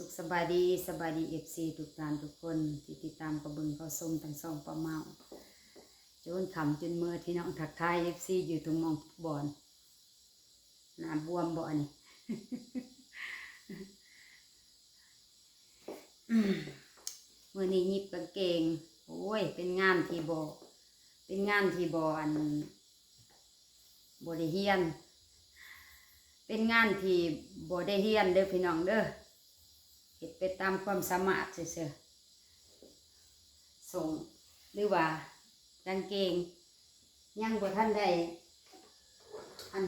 สุขสบายดีสบายดีเอฟซีทุกท่านทุกคนที่ติดตามกระเบึงเขาส้มทั้งสองปลาเมาจนขำจนเมื่อที่น้องทักทายเอฟซีอยู่ตรงมองบอนหน้าบวมบ่อนี่อืมมื่อนี้หยิบกางเกง โอ้ย เป็นงานที่บอเป็นงานที่บออันบได้เฮียน เป็นงานที่บได้เฮียนเด้อพี่น้องเด้อ เฮ็ดไปตามความสามารถเซื่อๆส่งหรือว่ากางเกงยังบ่ท่านได้อัน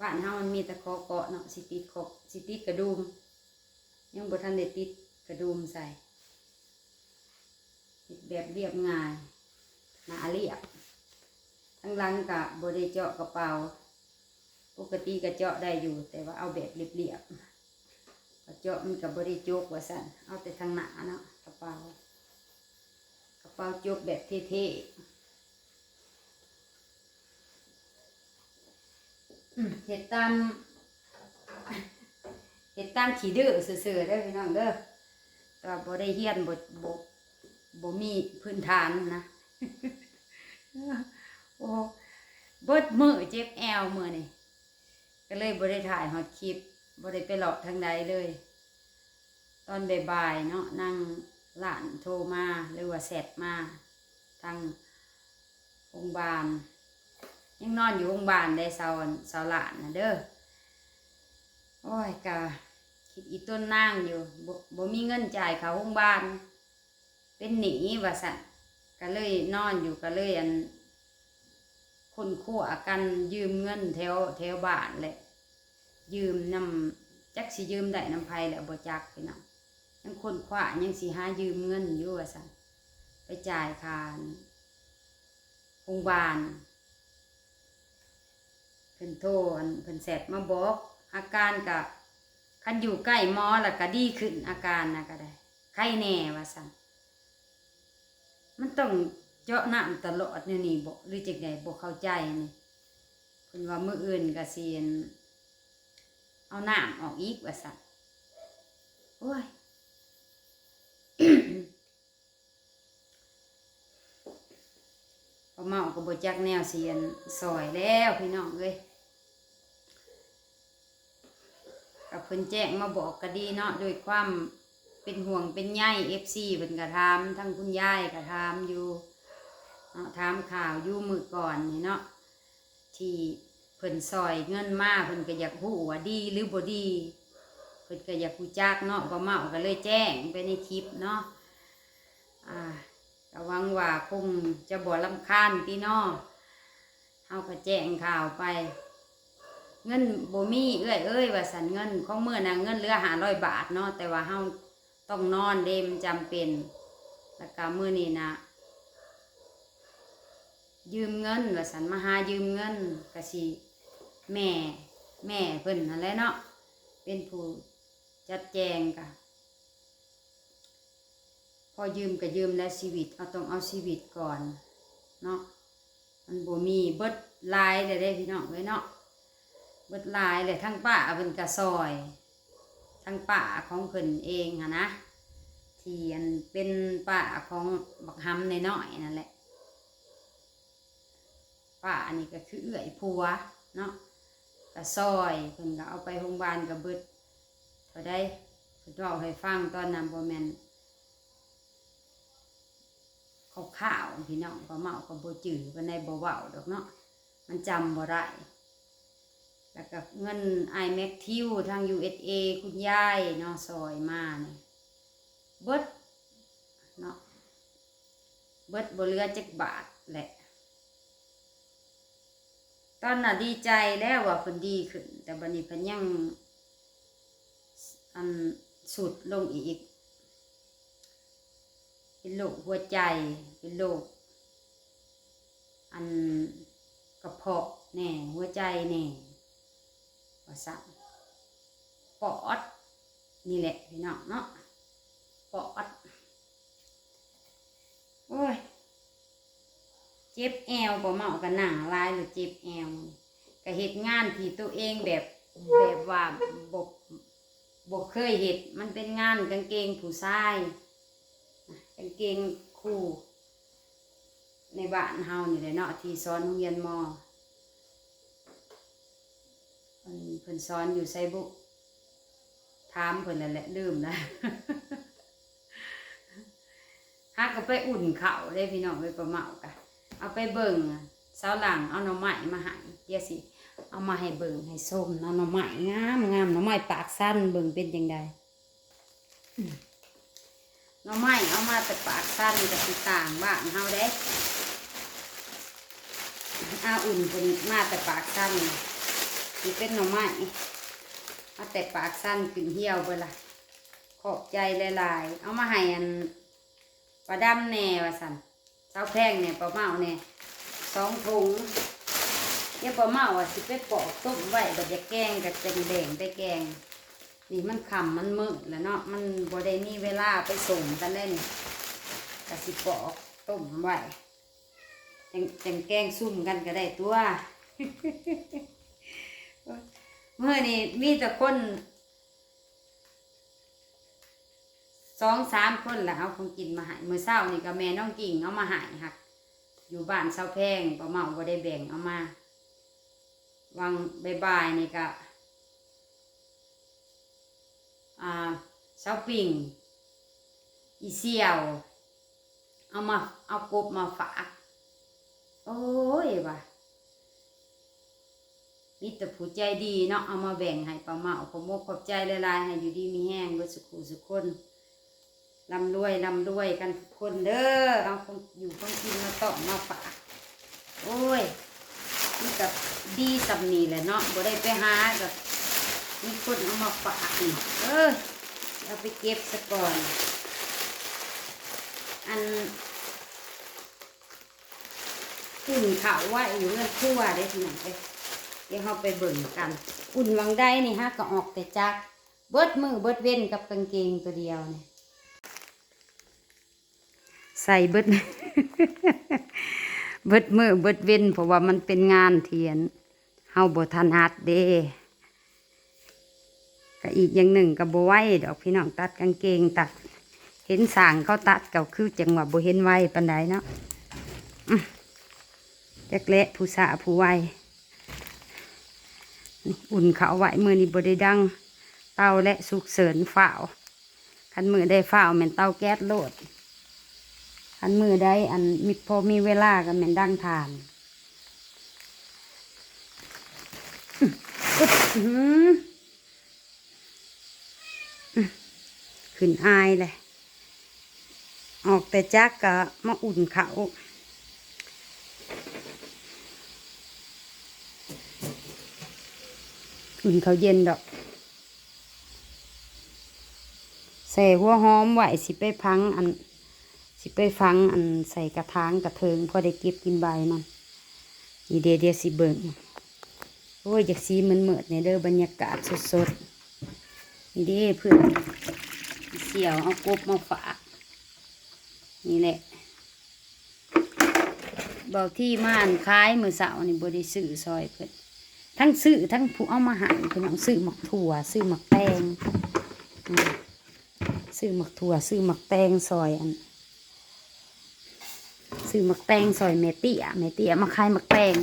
บ้านเฮามันมีแต่คอเกาะเนาะสิติดขอสิติดกระดุมยังบ่ทันได้ติดกระดุมใส่เฮ็ดแบบเรียบง่ายหนาเรียบทั้งหลังกะบ่ได้เจาะกระเป๋า ปกติก็เจาะได้อยู่ แต่ว่าเอาแบบเรียบๆ เจาะมันก็บ่ได้โจกว่าสั่นเอาแต่ทางหนาเนาะกระเป๋ากระเป๋าโจกแบบเท่ๆเฮ็ดตามเฮ็ดตามขี้ดื้อซื่อๆเด้พี่น้องเด้อแต่ว่าบ่ได้เฮียนบ่บ่บ่มีพื้นฐานนะโอ้เบิดมือเจ็บแอวมือนี่ก็เลยบ่ได้ถ่ายฮอดคลิป บ่ได้ไปหลอกทางใดเลย ตอนบ่ายๆเนาะนั่งหลานโทรมาหรือว่าแซดมา ทางโรงพยาบาลยังนอนอยู่โรงพยาบาลได้สาร์เสาร์หลานนะเด้อ โอ้ยกะคิดอีต้นนางอยู่บ่บ่มีเงินจ่ายเขาโรงพยาบาล เป็นหนี้ว่าสั่นก็เลยนอนอยู่ก็เลยอันคนขั้วกันยืมเงินแถวแถวบ้านแหละ ยืมนำจักสิยืมได้นำไผแหละบ่จักพี่น้องยังคนขวายังสิหายืมเงินอยู่ว่าสั่นไปจ่ายค่าโรงพยาบาลเพิ่นโทรอันเพิ่นแซดมาบอก อาการกับคันอยู่ใกล้หมอแล้วก็ดีขึ้นอาการนะก็ได้ไข้แน่ว่าซั่นมันต้องเจาะน้ำตลอดเนี่ยนี่บ่หรือจังไดบ่เข้าใจนี่เพิ่นว่ามื้ออื่นก็สิอั่น เอาน้ำออกอีกว่าซั่นโอ้ยพอเมาก็บ่จักแนวเสียนซอยแล้วพี่น้องเอ้ยกับเพิ่นแจ้งมาบอกก็ดีเนาะโดวยความเป็นห่วงเป็นใยเอฟซีเพิ่นก็ถามทั้งคุณยายก็ถามอยู่เนาะถามข่าวอยู่มือก่อนนี่เนาะที่ พิ่นซอยเงินมาเพิ่นก็อยากฮู้ว่าดีหรือบ่ดีเพิ่นก็อยากฮู้จักเนาะบ่เมาก็เลยแจ้งไปในคลิปเนาะอ่าก็หวังว่าคงจะบ่รำคาญติเนาะเฮาก็แจ้งข่าวไป เงินบ่มีเอ้ยเอ้ยว่าสันเงินของเมื่อนะเงินเหลือหาร้อยบาทเนาะแต่ว่าเฮาต้องนอนเดมจำเป็นแล้วก็มื้อนี้นะยืมเงินว่าสันมาหายืมเงินก็สิ แม่ แม่เพิ่นนั่นแหละเนาะเป็นผู้จัดแจงกะพอยืมก็ยืมแล้วชีวิต เอาต้องเอาชีวิตก่อนเนาะมันบ่มีเบิดลายได้ได้พี่น้องเอ้ยเนาะเบิดลายเลยทั้งป้าเพิ่นกระซอยทั้งป้าของเพิ่นเองอะนะที่อันเป็นป้าของบักหำในน้อยนั่นแหละป้าอันนี้ก็คือเอื้อยผัวเนาะ กระซอยเพิ่นก็เอาไปโรงพยาบาลกับเบิดเท่าได้เพิ่นเล่าให้ฟังตอนนั้นบ่แม่นข้าวพี่น้องก็เมาก็บ่จื้อปานใดบ่เว้าดอกเนาะมันจำบ่ได้แล้วก็เงินไอแม็กทิวทาง USA คุณยายเนาะซอยมาเนี่ยเบิดเนาะเบิดบ่เหลือจักบาทแหละ ตอนน่ะดีใจแล้วว่าเพิ่นดีขึ้น แต่บัดนี้เพิ่นยังอันสุดลงอีก เป็นโรคหัวใจ เป็นโรคอันกระเพาะแน่หัวใจแน่ว่าสั่นปอดนี่แหละพี่น้องเนาะปอด โอ้ย เจ็บแอวบ่เมากันหนังลายหรือเจ็บแอวก็เหตุงานที่ตัวเองแบบแบบว่าบบกเคยเห็ดมันเป็นงานกางเกงผู้ชายกางเกงคู่ ในบ้านเฮานี่แหละเนาะที่สอนโรงเรียนมอเพิ่นเพิ่นสอนอยู่ไซบุถามเพิ่นแล้วแหละลืมนะฮักก็ไปอุ่นเขาวเลยพี่น้องไปประเมากะ เอาไปเบิ่งเสาหลังเอาหน่อไม้มาให้เดี๋ยวสิเอามาให้เบิ่งให้ส้มเอาหน่อไม้งามงามหน่อไม้ปากสั้นเบิ่งเป็นยังไงหน่อไม้เอามาแต่ปากสั้นกับสิต่างบ้านเฮาเด้อาอุ่นเป็นมาแต่ปากสั้นนี่เป็นหน่อไม้เอาแต่ปากสั้นขึ้นเหี่ยวเบิ่ละขอบใจหลายๆ เอามาให้อันปลาดำแน่ว่าสั่น เจ้าแพงเนี่ยปลาเมาเนี่ยสองถุงเดี๋ยปลาเมาอะสิไปปอกต้มไว้แบบจะแกงกับจะแดงไปแกง นี่มันคำมันมืดแล้วเนาะมันบ่ได้มีเวลาไปส่งกันเล่นกับสิปอกต้มไว้จังจังแกงซุ่มกันก็ได้ตัวเมื่อนี่มีแต่คน สองสามคนและเอาของกินมาใหายมือเศร้านี่ก็แม่น้องกิ่งเอามาใหายหัก อยู่บ้านเศร้าแพงปลาเมาบ่ได้แบ่งเอามาวังบายๆนี่ก็อ่าเสาปิ่งอีเสี่ยว เอามาเอากบมาฝากโอ้ยว่ะมีแต่ผู้ใจดีเนาะเอามาแบ่งให้ปลาเมาขอมกขอบใจลายๆให้อยู่ดีมีแห้งเบิดสุขุสุขคน ลำรวยลำรวยกันคนเด้อเอาของอยู่ของกินมาต้อมาฝากโอ้ยนี่กับดีสำนีแหละเนาะบ่ได้ไปหากับมีคนเอามาฝากนี่เออเอาไปเก็บซะก่อน อันอุ่นเขาวไว่าอยู่เรื่องครั่วได้ที่ไหนไปเดี๋ยวเราไปเบิ่งกัน อุ่นวังได้นี่ฮะก็ออกแต่จักเบิดมือเบิดเว้นกับกางเกงตัวเดียวเนี่ย ใส่เบิด เบิดมือเบิดเว้นเพราะว่ามันเป็นงานเทียนเฮาบ่ทันหัดเด้ก็อีกอย่างหนึ่งก็บ่ไหวดอกพี่น้องตัดกางเกงตัด เห็นสางเขาตัดก็คือจังหวะบเห็นไวปานใดเนาะเจักเละผู้สาผู้ไวอุ่นเขาไว้มือนี้บ่ได้ดัง เตาและสุกเสริญฝ้าวคันมือได้ฝ้าวแม่นเตาแก๊สโลด อันมือได้อันมีพอมีเวลาก็แม่นดังทานขึ้นอายเลย ออกแต่จักก็มาอุ่นเขาอุ่นเขาเย็นดอกใส่หัวหอมไหวสิไปพังอัน สิไปฟังอันใส่กระถางกระเทิงพอได้เก็บกินใบมันนี่เดียเดียสิเบิ่งโอ้ยจากสีมันเหมิดในเด้อบรรยากาศสดๆนี่เด้เพื่อนเสี่ยวเอากบมาฝากนี่แหละบอกที่ม่านคล้ายมือเสานี่บริสื่อซอยเพิ่อนทั้งซื้อทั้งผู้เอามาหาเพิ่นเอาซื้อหมักถั่วซื้อหมักแตงอืมซื้อหมักถั่วซื้อหมักแตงซอยอัน ซื้อมักแตงซอยเมเตียเมเตียมาขายมักแตง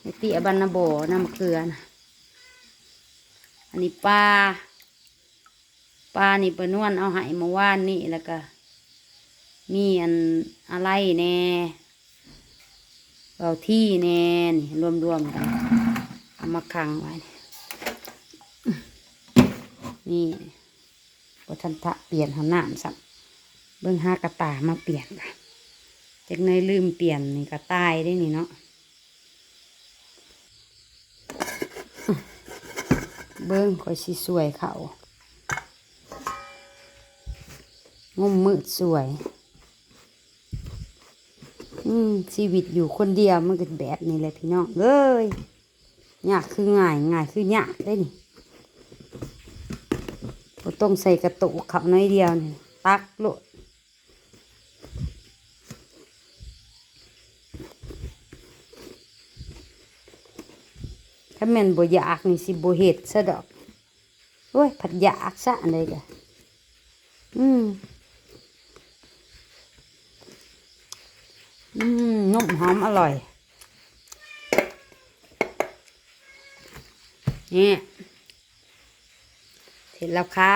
เมเตียบันนาโบน้ำมะเกลือนะอันนี้ปลาปลานี่เปนวนเอาหายเมื่านนี่แล้วก็ มีอันอะไรแน่เอาที่แน่นี่รวมๆกันเอามาขังไว้นี่บทันทะเปลี่ยนหัวหน้ำสับเบิ้องห้ากระตามาเปลี่ยนกัน จากในลืมเปลี่ยนนี่ก็ตายได้นี่เนาะอื้อเบิ้งคอยสิสวยเขางมมืดสวย อืมชีวิตอยู่คนเดียวมันก็แบบนี้แหละพี่น้องเอ้ยยากคือง่ายง่ายคือยากได้นี่บ่ต้องใส่กระตุกเขาน้อยเดียวนี่ตักโลด แม่นบ่อยากนี่สิบ่เฮ็ดซะดอกโอ้ยผัดยากซะอันใดกะอืมอืมนุ่มหอมอร่อยนี่เสร็จแล้วค่ะ